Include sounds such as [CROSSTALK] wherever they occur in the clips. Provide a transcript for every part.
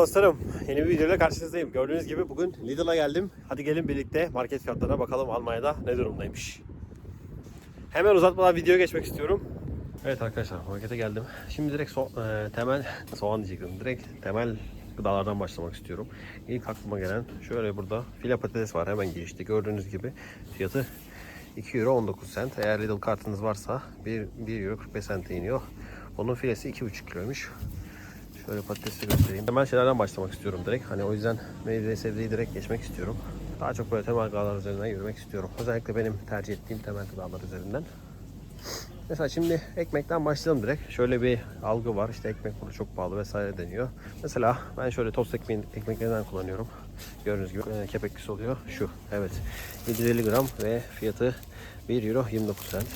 dostlarım. Yeni bir videoyla karşınızdayım. Gördüğünüz gibi bugün Lidl'a geldim. Hadi gelin birlikte market fiyatlarına bakalım Almanya'da ne durumdaymış. Hemen uzatmadan videoya geçmek istiyorum. Evet arkadaşlar markete geldim. Şimdi direkt so- e, temel soğan diyecektim. Direkt temel gıdalardan başlamak istiyorum. İlk aklıma gelen şöyle burada file patates var hemen girişte. Gördüğünüz gibi fiyatı 2 euro 19 cent. Eğer Lidl kartınız varsa 1, 1 euro 45 cent'e iniyor. Onun filesi 2,5 kiloymuş. Şöyle patatesi göstereyim. Temel şeylerden başlamak istiyorum direkt. Hani o yüzden meyve sebzeyi direkt geçmek istiyorum. Daha çok böyle temel gıdalar üzerinden yürümek istiyorum. Özellikle benim tercih ettiğim temel gıdalar üzerinden. Mesela şimdi ekmekten başlayalım direkt. Şöyle bir algı var. İşte ekmek burada çok pahalı vesaire deniyor. Mesela ben şöyle tost ekmeğin, ekmeklerinden kullanıyorum. Gördüğünüz gibi e, kepeklisi oluyor. Şu. Evet. 750 gram ve fiyatı 1 euro 29 cent.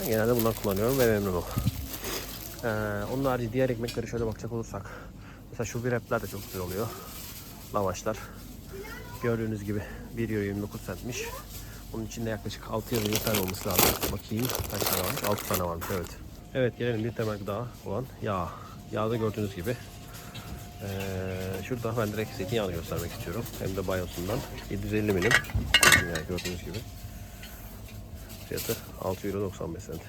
Ben genelde bundan kullanıyorum ve memnunum. Ee, onun harici diğer ekmekleri şöyle bakacak olursak. Mesela şu bir repler de çok güzel oluyor. Lavaşlar. Gördüğünüz gibi 1 euro 29 centmiş. Bunun içinde yaklaşık 6 ya da 7 tane olması lazım. Bakayım kaç tane varmış? 6 tane varmış evet. Evet gelelim bir temel gıda olan yağ. Yağda gördüğünüz gibi. Ee, şurada ben direkt zeytinyağını göstermek istiyorum. Hem de bayosundan. 750 milim. Yani gördüğünüz gibi. Fiyatı 6 euro 95 cent.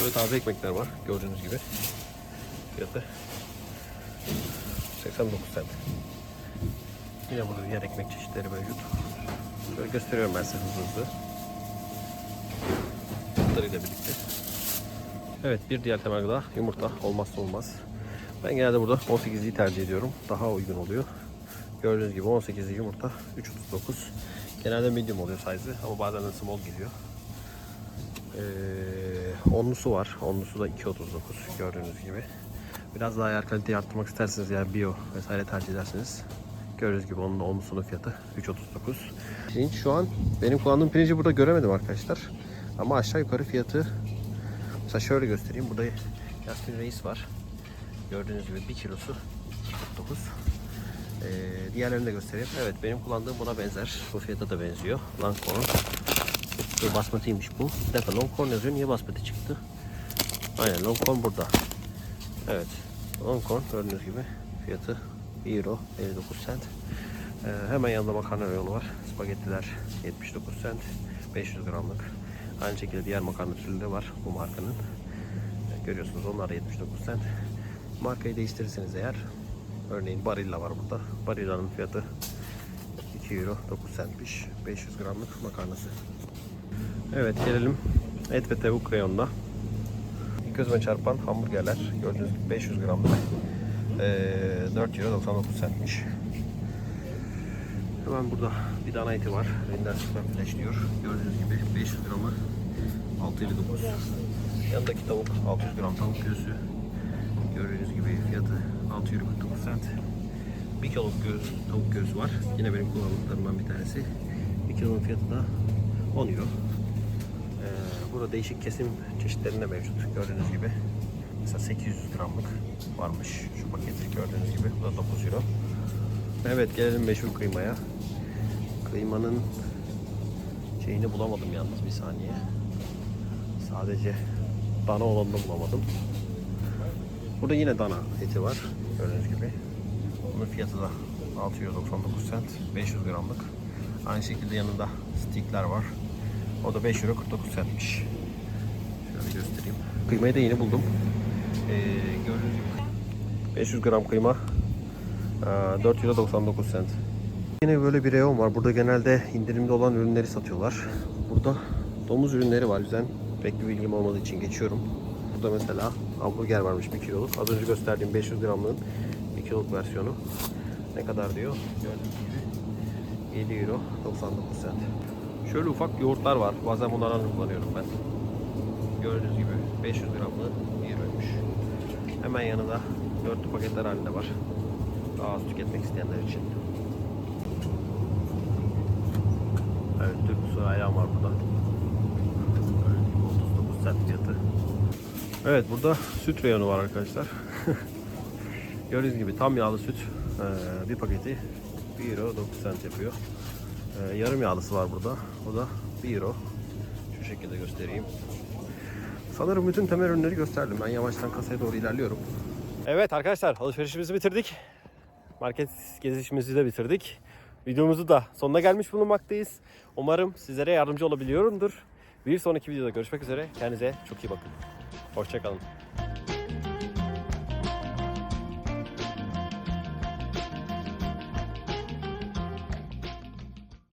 Böyle taze ekmekler var gördüğünüz gibi. Fiyatı 89 cent. Yine burada diğer ekmek çeşitleri mevcut. Şöyle gösteriyorum ben size hızlı hızlı. Fiyatlarıyla birlikte. Evet bir diğer temel gıda yumurta olmazsa olmaz. Ben genelde burada 18'liyi tercih ediyorum. Daha uygun oluyor. Gördüğünüz gibi 18'li yumurta 3.39. Genelde medium oluyor size'ı ama bazen de small geliyor. Ee, onlusu var. Onlusu da 2.39 gördüğünüz gibi. Biraz daha eğer kaliteyi arttırmak isterseniz yani bio vesaire tercih ederseniz gördüğünüz gibi onun onlusunun fiyatı 3.39. Pirinç şu an benim kullandığım pirinci burada göremedim arkadaşlar. Ama aşağı yukarı fiyatı mesela şöyle göstereyim. Burada Yasmin Reis var. Gördüğünüz gibi 1 kilosu 2.49. Ee, diğerlerini de göstereyim. Evet benim kullandığım buna benzer. Bu fiyata da benziyor. Lancorn. Bu basmatiymiş bu. Bir dakika Longhorn yazıyor. Niye basmati çıktı? Aynen Longhorn burada. Evet. Longhorn gördüğünüz gibi fiyatı 1 euro 59 cent. Ee, hemen yanında makarna reyonu var. Spagettiler 79 cent. 500 gramlık. Aynı şekilde diğer makarna türleri var bu markanın. Ee, görüyorsunuz onlar da 79 cent. Markayı değiştirirseniz eğer örneğin Barilla var burada. Barilla'nın fiyatı 2 euro 9 centmiş. 500 gramlık makarnası. Evet gelelim et ve tavuk reyonuna. Gözüme çarpan hamburgerler gördüğünüz gibi 500 gramlık. Ee, 4 euro 99 centmiş. Hemen burada bir dana eti var. Render süper flash. Gördüğünüz gibi 500 gramı 6.59. Yanındaki tavuk 600 gram tavuk göğsü. Gördüğünüz gibi fiyatı 6 euro 49 cent. 1 kiloluk tavuk göğsü var. Yine benim kullandıklarımdan bir tanesi. 1 kilonun fiyatı da 10 euro. Ee, burada değişik kesim çeşitlerinde mevcut gördüğünüz gibi. Mesela 800 gramlık varmış şu paketi gördüğünüz gibi. Bu da 9 euro. Evet gelelim meşhur kıymaya. Kıymanın şeyini bulamadım yalnız bir saniye. Sadece dana olanını bulamadım. Burada yine dana eti var gördüğünüz gibi. Bunun fiyatı da 699 cent 500 gramlık. Aynı şekilde yanında stickler var. O da 5 euro 49 centmiş. Şöyle göstereyim. Kıymayı da yeni buldum. Ee, gördüğünüz gibi 500 gram kıyma ee, 4 euro 99 cent. Yine böyle bir reyon var. Burada genelde indirimde olan ürünleri satıyorlar. Burada domuz ürünleri var. Yüzden pek bir bilgim olmadığı için geçiyorum. Burada mesela hamburger varmış 1 kiloluk. Az önce gösterdiğim 500 gramlığın 1 kiloluk versiyonu. Ne kadar diyor? Gördüğünüz gibi 7 euro 99 cent. Şöyle ufak yoğurtlar var. Bazen bunlardan kullanıyorum ben. Gördüğünüz gibi 500 gramlı 1 euroymuş. Hemen yanında dörtlü paketler halinde var. Daha az tüketmek isteyenler için. Evet Türk usulü ayran var burada. Gördüğünüz gibi 39 cent fiyatı. Evet burada süt reyonu var arkadaşlar. [LAUGHS] Gördüğünüz gibi tam yağlı süt bir paketi 1 euro 9 cent yapıyor. Ee, yarım yağlısı var burada. O da 1 euro. Şu şekilde göstereyim. Sanırım bütün temel ürünleri gösterdim. Ben yavaştan kasaya doğru ilerliyorum. Evet arkadaşlar alışverişimizi bitirdik. market gezişimizi de bitirdik. Videomuzu da sonuna gelmiş bulunmaktayız. Umarım sizlere yardımcı olabiliyorumdur. Bir sonraki videoda görüşmek üzere. Kendinize çok iyi bakın. Hoşçakalın.